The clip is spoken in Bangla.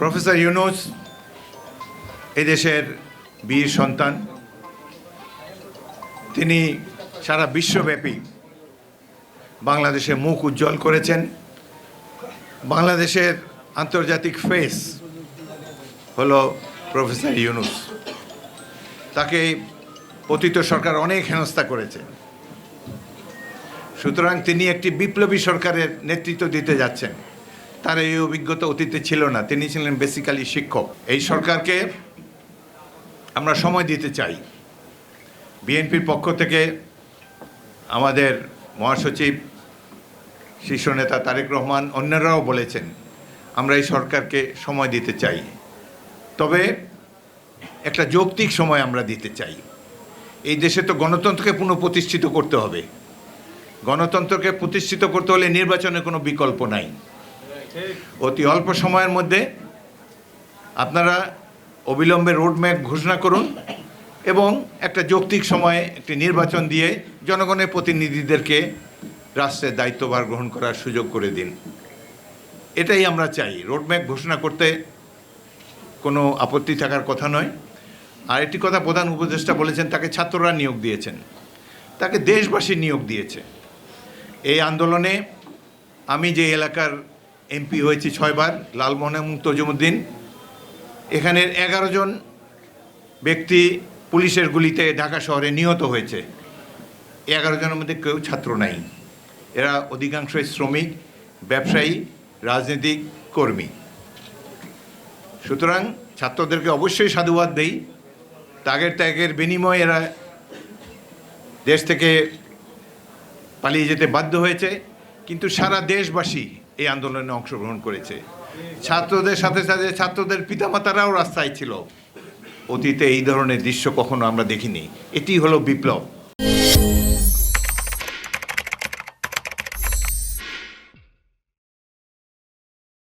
প্রফেসর ইউনুস এদেশের বীর সন্তান, তিনি সারা বিশ্বব্যাপী বাংলাদেশে মুখ উজ্জ্বল করেছেন। বাংলাদেশের আন্তর্জাতিক ফেস হলো প্রফেসর ইউনুস তাকে পতিত সরকার অনেক হেনস্থা করেছে। সুতরাং তিনি একটি বিপ্লবী সরকারের নেতৃত্ব দিতে যাচ্ছেন। তার এই অভিজ্ঞতা অতীতে ছিল না। তিনি ছিলেন বেসিক্যালি শিক্ষক। এই সরকারকে আমরা সময় দিতে চাই। বিএনপির পক্ষ থেকে আমাদের মহাসচিব, শীর্ষ নেতা তারেক রহমান, অন্যরাও বলেছেন, আমরা এই সরকারকে সময় দিতে চাই। তবে একটা যৌক্তিক সময় আমরা দিতে চাই। এই দেশে তো গণতন্ত্রকে পুনঃপ্রতিষ্ঠিত করতে হবে। গণতন্ত্রকে প্রতিষ্ঠিত করতে হলে নির্বাচনের কোনো বিকল্প নাই। অতি অল্প সময়ের মধ্যে আপনারা অবিলম্বে রোডম্যাপ ঘোষণা করুন এবং একটা যৌক্তিক সময়ে একটি নির্বাচন দিয়ে জনগণের প্রতিনিধিদেরকে রাষ্ট্রের দায়িত্বভার গ্রহণ করার সুযোগ করে দিন। এটাই আমরা চাই। রোডম্যাপ ঘোষণা করতে কোনো আপত্তি থাকার কথা নয়। আর একটি কথা প্রধান উপদেষ্টা বলেছেন, তাকে ছাত্ররা নিয়োগ দিয়েছেন। তাকে দেশবাসী নিয়োগ দিয়েছে। এই আন্দোলনে আমি যে এলাকার এমপি হয়েছি ছয়বার, লালমোহন এবং তজুমুদ্দিন। এখানের এগারো জন ব্যক্তি পুলিশের গুলিতে ঢাকা শহরে নিহত হয়েছে। এগারো জনের মধ্যে কেউ ছাত্র নাই। এরা অধিকাংশই শ্রমিক, ব্যবসায়ী, রাজনৈতিক কর্মী। সুতরাং ছাত্রদেরকে অবশ্যই সাধুবাদ দেই। ত্যাগের ত্যাগের বিনিময়ে এরা দেশ থেকে পালিয়ে যেতে বাধ্য হয়েছে। কিন্তু সারা দেশবাসী এই আন্দোলনে অংশগ্রহণ করেছে। ছাত্রদের সাথে সাথে ছাত্রদের পিতামাতারাও রাস্তায় ছিল। অতীতে এই ধরনের দৃশ্য কখনো আমরা দেখিনি। এটি হলো বিপ্লব।